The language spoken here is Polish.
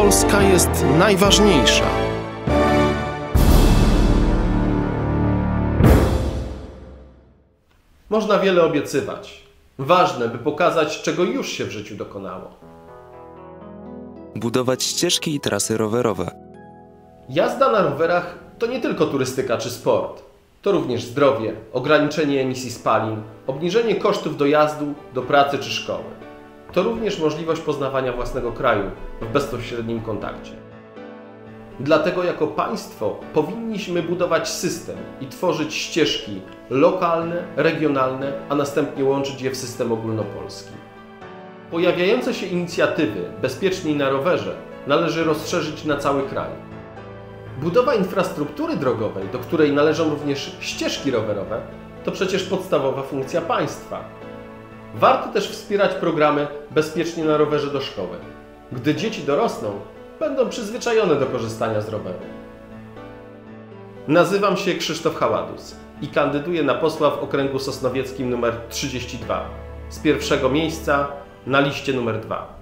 Polska jest najważniejsza. Można wiele obiecywać. Ważne, by pokazać, czego już się w życiu dokonało. Budować ścieżki i trasy rowerowe. Jazda na rowerach to nie tylko turystyka czy sport. To również zdrowie, ograniczenie emisji spalin, obniżenie kosztów dojazdu do pracy czy szkoły. To również możliwość poznawania własnego kraju w bezpośrednim kontakcie. Dlatego jako państwo powinniśmy budować system i tworzyć ścieżki lokalne, regionalne, a następnie łączyć je w system ogólnopolski. Pojawiające się inicjatywy Bezpieczniej na rowerze należy rozszerzyć na cały kraj. Budowa infrastruktury drogowej, do której należą również ścieżki rowerowe, to przecież podstawowa funkcja państwa. Warto też wspierać programy Bezpiecznie na rowerze do szkoły. Gdy dzieci dorosną, będą przyzwyczajone do korzystania z roweru. Nazywam się Krzysztof Haładus i kandyduję na posła w okręgu sosnowieckim nr 32 z pierwszego miejsca na liście numer 2.